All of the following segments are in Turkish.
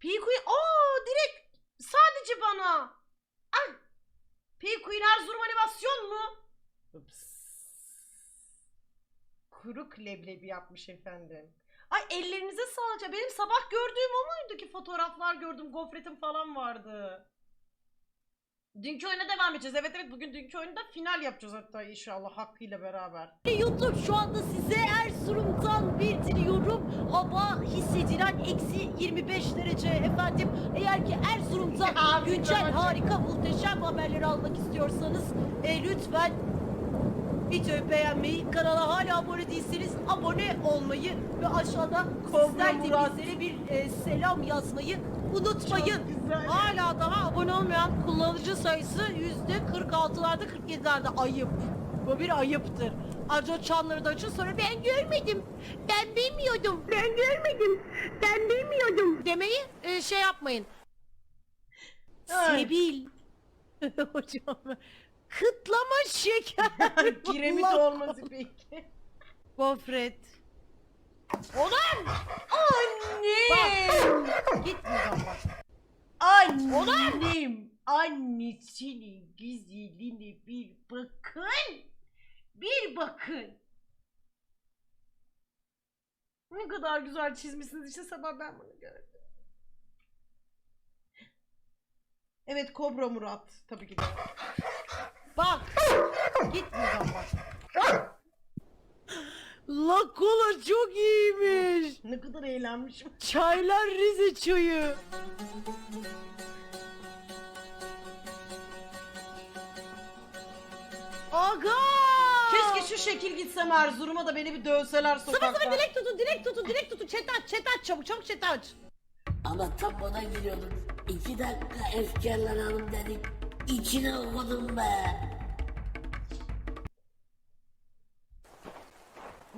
P-Queen. Aa direkt sadece bana. Ay. P-Queen Erzurum animasyon mu? Ups. Kuruk leblebi yapmış efendim. Ay ellerinize sağlık. Benim sabah gördüğüm o muydu ki fotoğraflar gördüm. Gofretim falan vardı. Dünkü oyuna devam edeceğiz. Evet evet bugün dünkü oyunda final yapacağız hatta inşallah hakkıyla beraber. YouTube şu anda size Erzurum'dan bildiriyorum. Hava hissedilen eksi 25 derece efendim. Eğer ki Erzurum'da Abi, güncel tamam. harika muhteşem haberleri almak istiyorsanız e, lütfen videoyu beğenmeyi, kanala hala abone değilseniz abone olmayı ve aşağıda sizler de Murat. bizlere bir e, selam yazmayı unutmayın. Hala daha abone olmayan kullanıcı sayısı yüzde 46'larda 47'lerde ayıp. Bu bir ayıptır. Ayrıca çanları da açın sonra ben görmedim. Ben bilmiyordum. Ben görmedim. Ben bilmiyordum. Demeyi e, şey yapmayın. Ay. Sebil. Hocam. Kıtlama şeker. Kiremit olması peki. Gofret. Ulan! Annem! Gitmeyeceğim bak. Annem! Annesinin güzeline bir bakın! Bir bakın! Ne kadar güzel çizmişsiniz işte sabah ben bunu gördüm. Evet Kobra Murat tabii ki de. Bak. Gitmeyeceğim bak. La kola çok iyiymiş. Ne kadar eğlenmişim. Çaylar Rize çayı. Aga! Keşke şu şekil gitsem Erzurum'a da beni bir dövseler Sıfır sokakta. sıfır dilek tutun, dilek tutun, dilek tutun. Chat aç, chat aç çabuk, çabuk chat aç. Ama tam ona giriyordum. İki dakika efkarlar hanım dedik. İçine okudum be.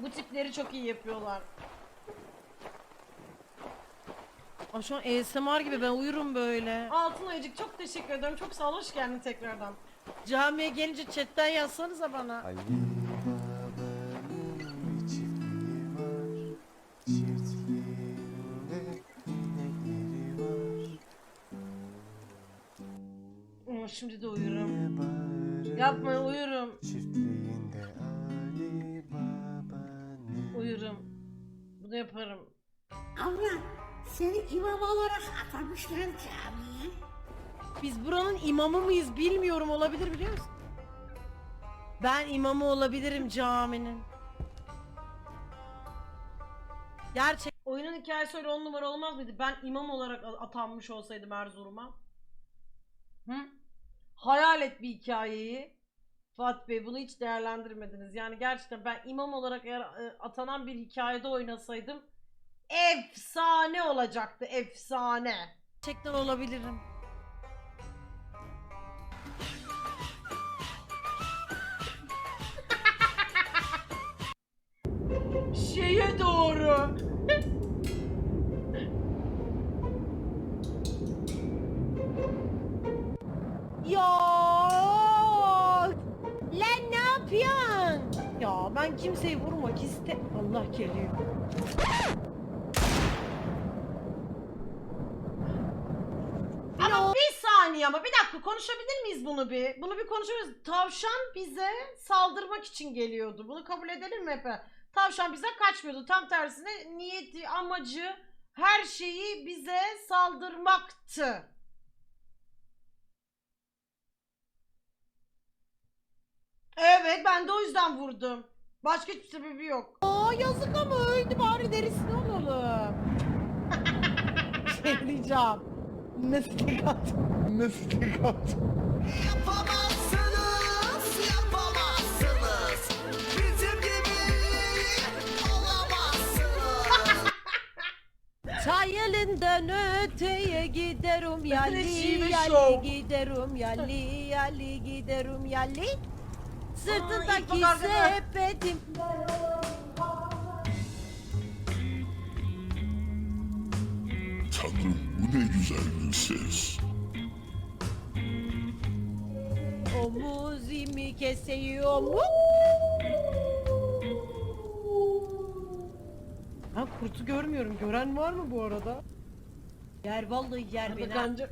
Bu tipleri çok iyi yapıyorlar. Aa, şu an ASMR gibi ben uyurum böyle. Altın Ayıcık çok teşekkür ederim. Çok sağ ol. Hoş geldin tekrardan. Camiye gelince chatten yazsanıza bana. Ama şimdi de uyurum. Yapma uyurum. Baba'nın Uyurum. Bunu yaparım. Abla seni imam olarak atamışlar camiye. Biz buranın imamı mıyız bilmiyorum olabilir biliyor musun? Ben imamı olabilirim caminin. Gerçek Oyunun hikayesi öyle on numara olmaz mıydı? Ben imam olarak atanmış olsaydım Erzurum'a. Hı? Hayal et bir hikayeyi. Fatih Bey bunu hiç değerlendirmediniz. Yani gerçekten ben imam olarak eğer e, atanan bir hikayede oynasaydım efsane olacaktı efsane. gerçekten olabilirim. Şeye doğru. Ben kimseyi vurmak iste... Allah geliyor. Ama bir saniye ama bir dakika konuşabilir miyiz bunu bir? Bunu bir konuşabiliriz. Tavşan bize saldırmak için geliyordu. Bunu kabul edelim mi hep? Tavşan bize kaçmıyordu. Tam tersine niyeti, amacı, her şeyi bize saldırmaktı. Evet ben de o yüzden vurdum. Başka hiçbir sebebi yok. Aa yazık ama öldü bari derisini alalım. şey diyeceğim. Mesleği at. Mesleği at. Yapamazsınız, yapamazsınız. Bizim gibi olamazsınız. Çay elinden öteye giderim yalli Şive yalli şov. giderim yalli yalli giderim yalli Sırtındaki arkada. sepetim Tanrım bu ne güzel bir ses. omuzimi kesiyorum Ha kurtu görmüyorum gören var mı bu arada? Yer vallahi yer beni. kanca-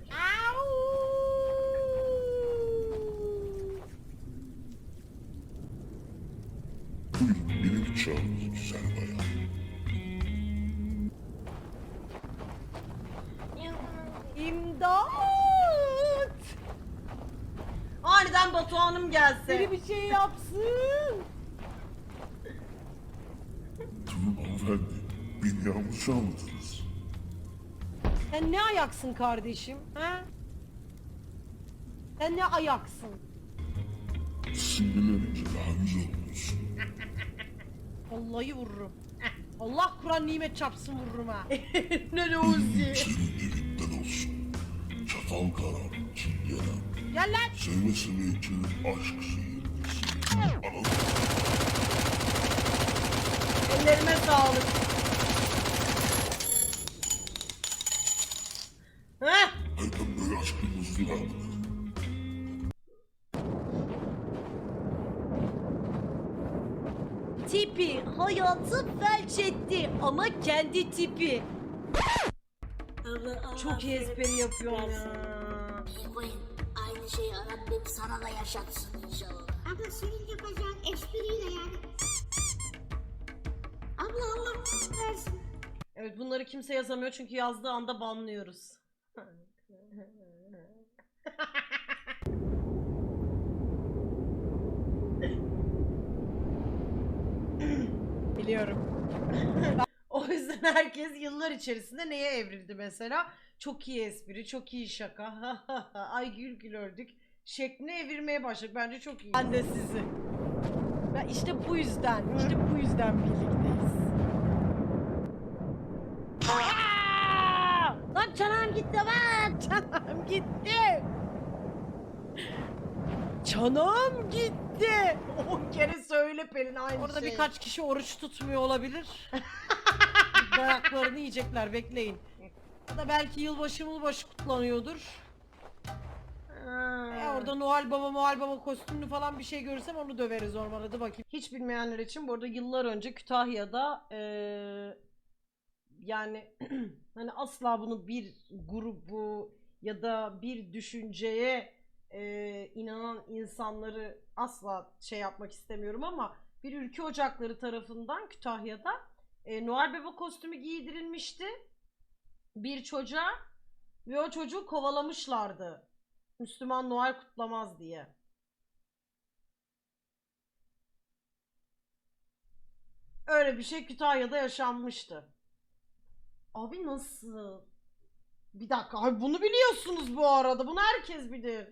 Batuhan'ım gelse. Biri bir şey yapsın. Durun hanımefendi. Beni yanlış anladınız. Sen ne ayaksın kardeşim? Ha? Sen ne ayaksın? Sinirlenince daha güzel olursun. Vallahi vururum. Allah Kur'an nimet çarpsın vururum ha. ne Uzi. Senin evinden olsun. Çatal karar, çingene. Gel lan. Seve seve içilir aşk. Anladın mı? Ellerime sağlık. Heh. Böyle verdim. Tipi hayatı felç etti ama kendi tipi. Allah Allah Çok iyi espri yapıyorum versin. ya. Rabbim sana da yaşatsın inşallah. Abla senin yapacağın espriyle yani. Abla Allah versin. Evet bunları kimse yazamıyor çünkü yazdığı anda banlıyoruz. Biliyorum. O yüzden herkes yıllar içerisinde neye evrildi mesela? Çok iyi espri, çok iyi şaka. Ay gül gül ördük. Şekline evirmeye başladık. Bence çok iyi. Ben de sizi. Ya işte bu yüzden, işte bu yüzden birlikteyiz. Aa! Lan çanağım gitti lan! Çanağım gitti! Çanağım gitti! 10 kere söyle Pelin aynı Orada şey. birkaç kişi oruç tutmuyor olabilir. Dayaklarını yiyecekler bekleyin. Ya da belki yılbaşı yılbaşı kutlanıyordur. Ha. E orada Noel Baba Noel Baba kostümlü falan bir şey görürsem onu döveriz normal hadi bakayım. Hiç bilmeyenler için bu arada yıllar önce Kütahya'da eee, yani hani asla bunu bir grubu ya da bir düşünceye eee, inanan insanları asla şey yapmak istemiyorum ama bir ülke ocakları tarafından Kütahya'da eee, Noel Baba kostümü giydirilmişti bir çocuğa ve o çocuğu kovalamışlardı. Müslüman Noel kutlamaz diye. Öyle bir şey Kütahya'da yaşanmıştı. Abi nasıl? Bir dakika. Abi bunu biliyorsunuz bu arada. Bunu herkes bilir.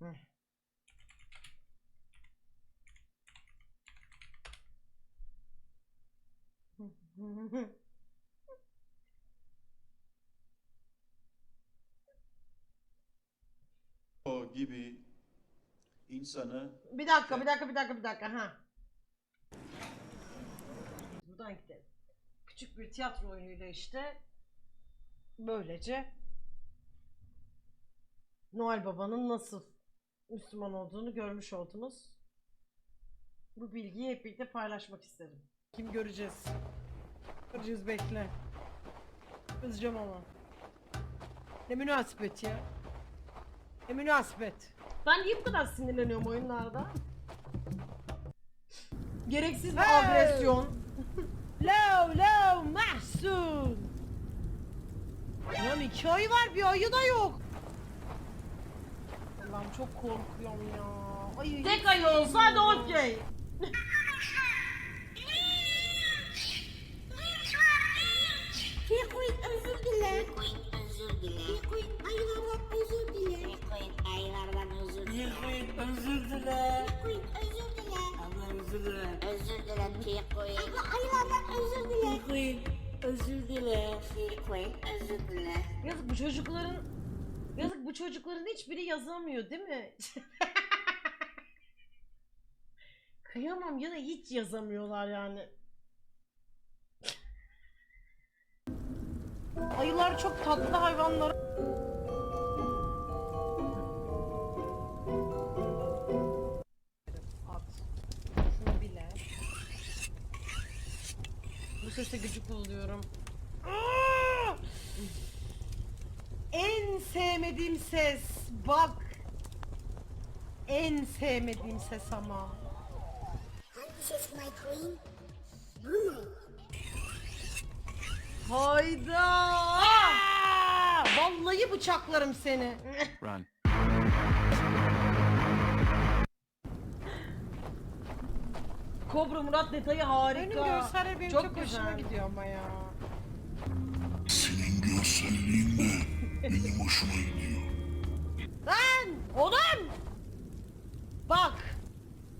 Heh. O gibi insanı bir dakika, bir dakika, bir dakika, bir dakika. Ha. Buradan gidelim. Küçük bir tiyatro oyunuyla işte böylece Noel Baba'nın nasıl Müslüman olduğunu görmüş oldunuz. Bu bilgiyi hep birlikte paylaşmak istedim. Kim göreceğiz? Göreceğiz bekle. Kızacağım ama. Ne münasebet ya. Ne münasebet. Ben niye bu kadar sinirleniyorum oyunlarda? Gereksiz bir Hey! agresyon. Low low mahsun. Lan iki ay var bir ayı da yok. Allah'ım çok korkuyorum ya. Ay, Tek ay olsa hadi okey. çocukların hiçbiri yazamıyor değil mi? Kıyamam ya da hiç yazamıyorlar yani. Ayılar çok tatlı hayvanlar. At. Şunu bile. sese gıcık oluyorum. Aa! En sevmediğim ses. Bak. En sevmediğim ses ama. Hangi ses my queen? Bu mu? Hayda! Aa! Vallahi bıçaklarım seni. Run. Kobra Murat detayı Benim harika. görseller benim Çok çok, hoşuma güzel. gidiyor ama ya. Senin görselliğin de benim hoşuma gidiyor. Lan! Oğlum! Bak!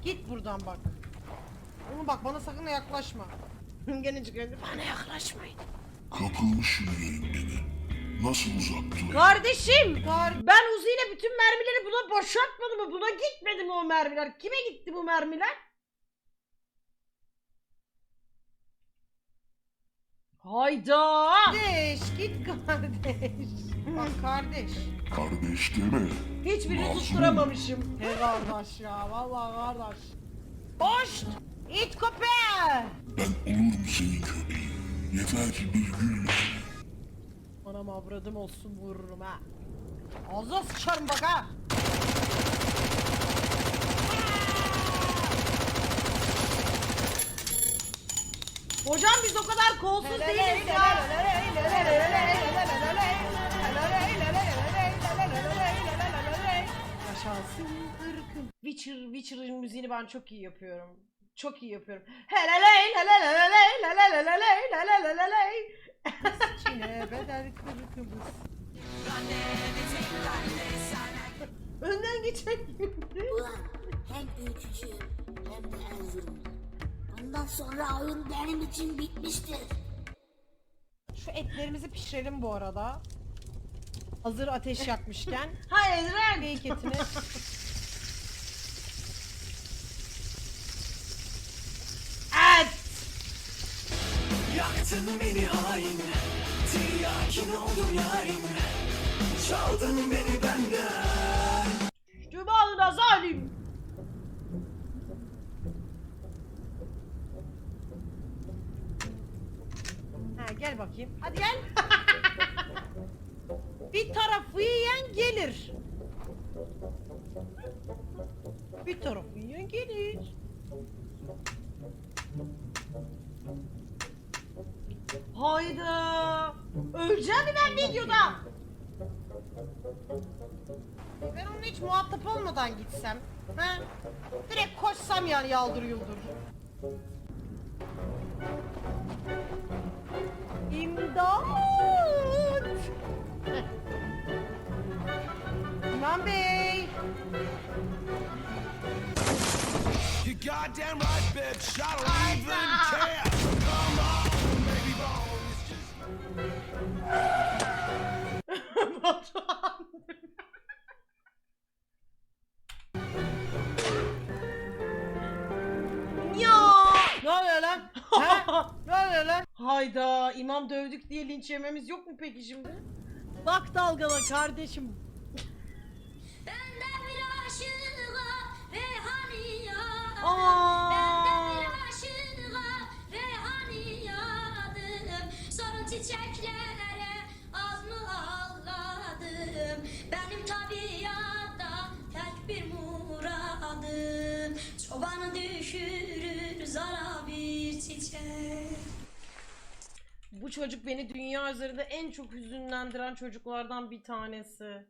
Git buradan bak. Oğlum bak bana sakın yaklaşma. Gene çıkıyor. Bana yaklaşmayın. Kapılmışım yengene. Nasıl uzak durayım? Kardeşim! Kar- Ben Uzi ile bütün mermileri buna boşaltmadım mı? Buna gitmedi mi o mermiler? Kime gitti bu mermiler? Hayda! Kardeş git kardeş. Bak kardeş. Kardeş deme. Hiçbirini Masum. tutturamamışım. He kardeş ya vallahi kardeş. Boş! İt köpeği! Ben olurum senin köpeğin. Yeter ki bir gül. Anam avradım olsun vururum ha. Ağzına sıçarım bak ha. Hocam biz o kadar kolsuz değiliz ya. Yaşasın ırkım. Witcher, Witcher'ın müziğini ben çok iyi yapıyorum. Çok iyi yapıyorum. Heleley, heleleleley, leleleleley, leleleleley. Çine bedel kırkımız. Önden geçen? Bundan sonra oyun benim için bitmiştir. Şu etlerimizi pişirelim bu arada. Hazır ateş yakmışken. Hayır, Ren. Geyik etini. Et. Yaktın beni hain Tiryakin oldum yarim Çaldın beni benden Cümalına zalim. Ha gel bakayım. Hadi gel. Bir tarafı yiyen gelir. Bir tarafı yiyen gelir. Hayda. Öleceğim mi ben videoda? Ben onunla hiç muhatap olmadan gitsem. Ha? Direkt koşsam yani yaldır yuldur. İmdat! İmam Bey! You goddamn right bitch I don't even care Hayda imam dövdük diye linç yememiz yok mu peki şimdi? Bak dalgala kardeşim. Çocuk beni dünya üzerinde en çok hüzünlendiren çocuklardan bir tanesi.